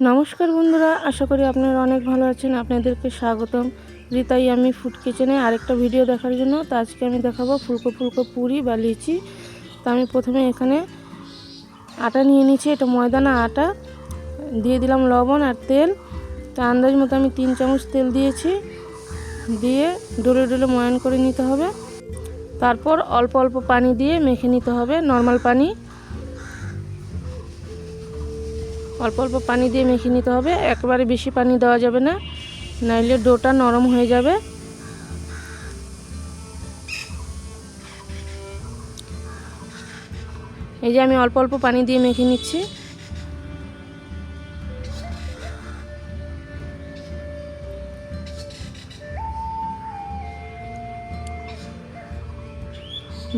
নমস্কার বন্ধুরা, আশা করি আপনারা অনেক ভালো আছেন। আপনাদেরকে স্বাগতম। রীতাই আমি ফুড কিচেনে আরেকটা ভিডিও দেখার জন্য। তো আজকে আমি দেখাবো ফুলকো ফুলকো পুরি বা লিচি। তো আমি প্রথমে এখানে আটা নিয়ে নিচ্ছি এটা ময়দানা আটা। দিয়ে দিলাম লবণ আর তেল। তো আন্দাজ মতো আমি তিন চামচ তেল দিয়েছি। দিয়ে ডোলে ডলে ময়ান করে নিতে হবে। তারপর অল্প অল্প পানি দিয়ে মেখে নিতে হবে। নর্মাল পানি। অল্প অল্প পানি দিয়ে মেখে নিতে হবে। একবারে বেশি পানি দেওয়া যাবে না। নাইলে ডোটা নরম হয়ে যাবে। এই যে আমি অল্প অল্প পানি দিয়ে মেখে নিচ্ছি।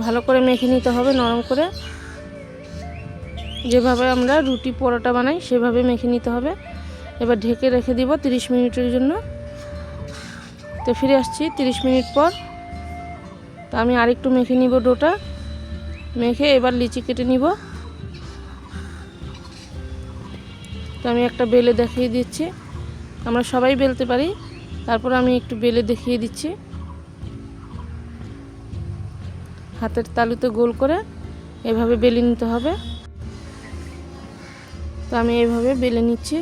ভালো করে মেখে নিতে হবে নরম করে। যেভাবে আমরা রুটি পরোটা বানাই, সেভাবে মেখে নিতে হবে। এবার ঢেকে রেখে দিব 30 মিনিটের জন্য। তো ফিরে আসছি 30 মিনিট পর। তো আমি আরেকটু মেখে নিব ডোটা। মেখে এবার লিচি কেটে নিব। তো আমি একটা বেলে দেখিয়ে দিচ্ছি। আমরা সবাই বেলতে পারি। তারপর আমি একটু বেলে দেখিয়ে দিচ্ছি। হাতের তালুতে গোল করে এভাবে বেলে নিতে হবে। তো আমি এইভাবে বেলে নিচ্ছি।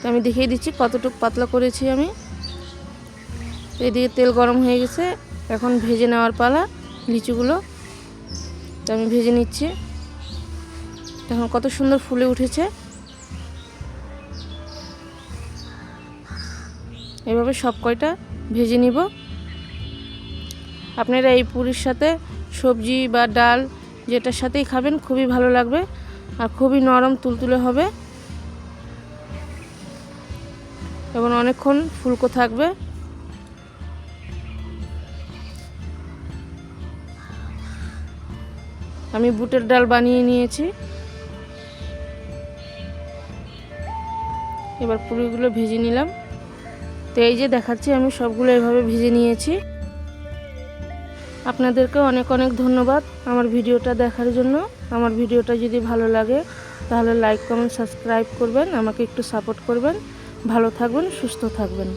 তো আমি দেখিয়ে দিচ্ছি কতটুকু পাতলা করেছি আমি। এদিকে তেল গরম হয়ে গেছে, এখন ভেজে নেওয়ার পালা লিচুগুলো। তো আমি ভেজে নিচ্ছি। এখন কত সুন্দর ফুলে উঠেছে। এভাবে সব কয়টা ভেজে নিব। আপনারা এই পুরীর সাথে সবজি বা ডাল যেটার সাথেই খাবেন, খুবই ভালো লাগবে। আর খুবই নরম তুলতুলে হবে। এবং অনেকক্ষণ ফুলকো থাকবে। আমি বুটের ডাল বানিয়ে নিয়েছি। এবার পুরিগুলো ভেজে নিলাম। তো এই যে দেখাচ্ছি, আমি সবগুলো এভাবে ভেজে নিয়েছি। আপনাদেরকে অনেক অনেক ধন্যবাদ আমার ভিডিওটা দেখার জন্য। আমার ভিডিওটা যদি ভালো লাগে, তাহলে লাইক কমেন্ট সাবস্ক্রাইব করবেন, আমাকে একটু সাপোর্ট করবেন। ভালো থাকবেন, সুস্থ থাকবেন।